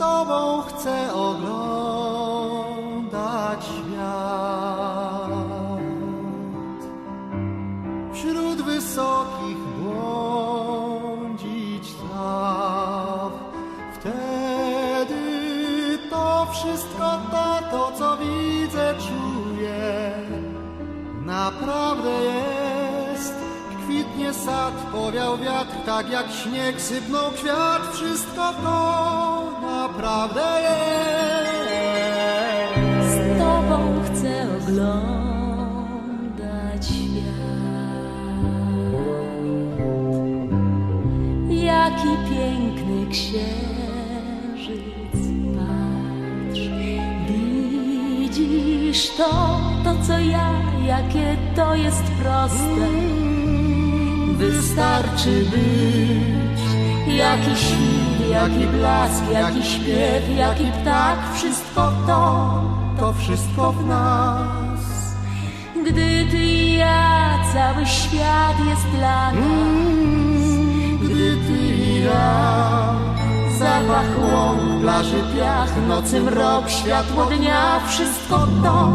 Tobą chcę oglądać świat. Wśród wysokich błądzić traw. Wtedy to wszystko to, to co widzę, czuję, naprawdę jest. Sad, powiał wiatr, tak jak śnieg sypnął kwiat. Wszystko to naprawdę jest. Z Tobą chcę oglądać świat. Jaki piękny księżyc, patrz. Widzisz to, to co ja, jakie to jest proste. Wystarczy być Jaki świt, jaki blask, jaki śpiew, jaki ptak Wszystko to, To wszystko w nas. gdy ty i ja Cały świat jest dla nas Gdy ty i ja Zapach łąk, plaży piach Nocy mrok, światło dnia Wszystko to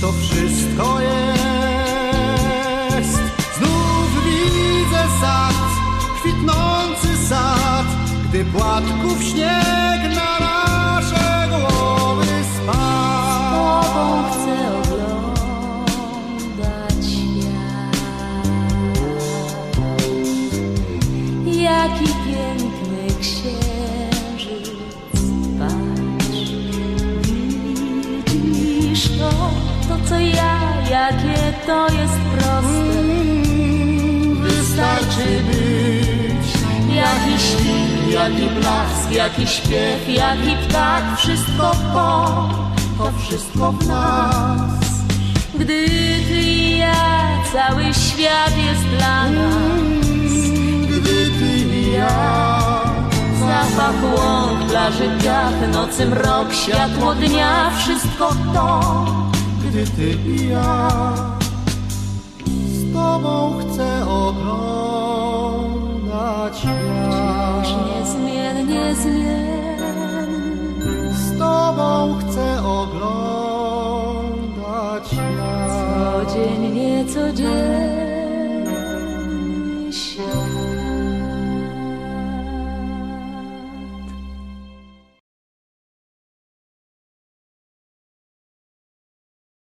To wszystko jest Znów widzę sad, kwitnący sad Gdy płatków śnieg na nasze głowy spadł Tobą chcę oglądać świat. Jaki piękny księżyc, patrz. To, co ja, jakie to jest proste. Wystarczy być Jaki świt, jaki blask, jaki śpiew, jaki ptak, wszystko to, to wszystko w nas. Gdy ty i ja, cały świat jest dla nas. Gdy ty i ja Zapach łąk, plaży piach, nocy mrok, światło dnia, wszystko to. Gdy ty i ja Z tobą chcę oglądać świat. Niezmiennie zmienny, Z tobą chcę oglądać świat. Codziennie, codziennie.